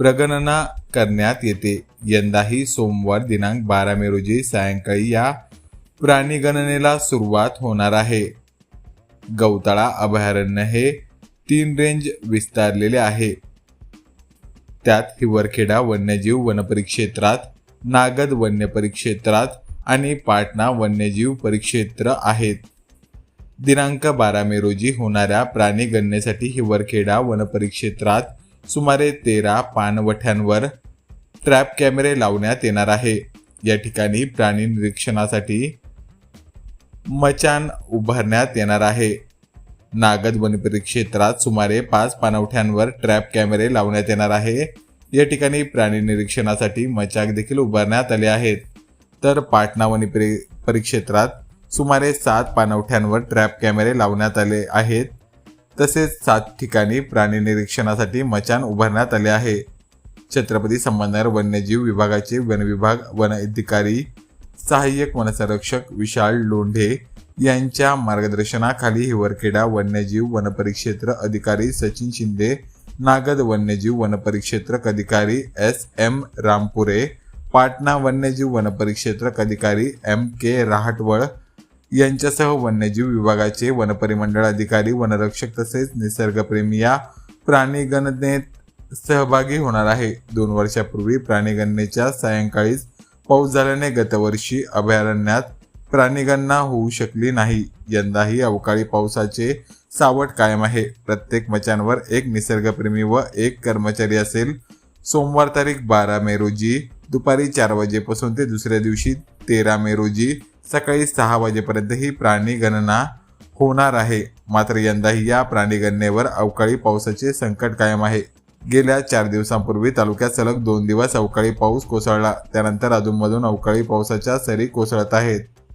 प्रगणना करण्यात येते. यंदाही सोमवार दिनांक बारा मे रोजी सायंकाळी या प्राणीगणनेला सुरुवात होणार आहे. गौताळा अभयारण्य हे तीन रेंज विस्तारलेले आहे. त्यात हिवरखेडा वन्यजीव वनपरिक्षेत्रात नागद वन्य परिक्षेत्रात आणि पाटणा वन्यजीव परिक्षेत्र आहेत. दिनांक बारा मे रोजी होणाऱ्या प्राणी गणनेसाठी हिवरखेडा वनपरिक्षेत्रात सुमारे तेरा पाणवठ्यांवर ट्रॅप कॅमेरे लावण्यात येणार आहे. या ठिकाणी प्राणी निरीक्षणासाठी मचान उभारण्यात येणार आहे. नागद वनपरिक्षेत्रात सुमारे पाच पाणवठ्यांवर ट्रॅप कॅमेरे लावण्यात येणार आहे. या ठिकाणी प्राणी निरीक्षणासाठी मचाक देखील उभारण्यात आले आहेत. तर पाटणा वनपरी परिक्षेत्रात सुमारे सात पाणवठ्यांवर ट्रॅप कॅमेरे लावण्यात आले आहेत. तसेच सात ठिकाणी प्राणी निरीक्षणासाठी मचान उभारण्यात आले आहे. छत्रपती संबंधर वन्यजीव विभागाचे वनविभाग वन अधिकारी सहाय्यक वनसंरक्षक विशाल लोंढे यांच्या मार्गदर्शनाखाली हिवरखेडा वन्यजीव वनपरिक्षेत्र अधिकारी सचिन शिंदे नागद वन्यजीव वनपरिक्षेत्रक अधिकारी एस एम रामपुरे पाटणा वन्यजीव वनपरिक्षेत्रक अधिकारी एम के रहाटवळ यांच्यासह वन्यजीव विभागाचे वनपरिमंडळ अधिकारी वनरक्षक तसेच निसर्गप्रेमी या प्राणीगणनेत सहभागी होणार आहे. दोन वर्षापूर्वी प्राणीगणनेच्या सायंकाळीच पाऊस झाल्याने गतवर्षी अभयारण्यात प्राणीगणना होऊ शकली नाही. यंदाही अवकाळी पावसाचे सावट कायम आहे. प्रत्येक मचांवर एक निसर्गप्रेमी व एक कर्मचारी असेल. सोमवार तारीख बारा मे रोजी दुपारी चार वाजेपासून ते दुसऱ्या दिवशी तेरा मे रोजी सकाळी सहा वाजेपर्यंत ही प्राणी गणना होणार आहे. मात्र यंदाही या प्राणीगणनेवर अवकाळी पावसाचे संकट कायम आहे. गेल्या चार दिवसांपूर्वी तालुक्यात सलग दोन दिवस अवकाळी पाऊस कोसळला. त्यानंतर अधूनमधून अवकाळी पावसाच्या सरी कोसळत आहेत.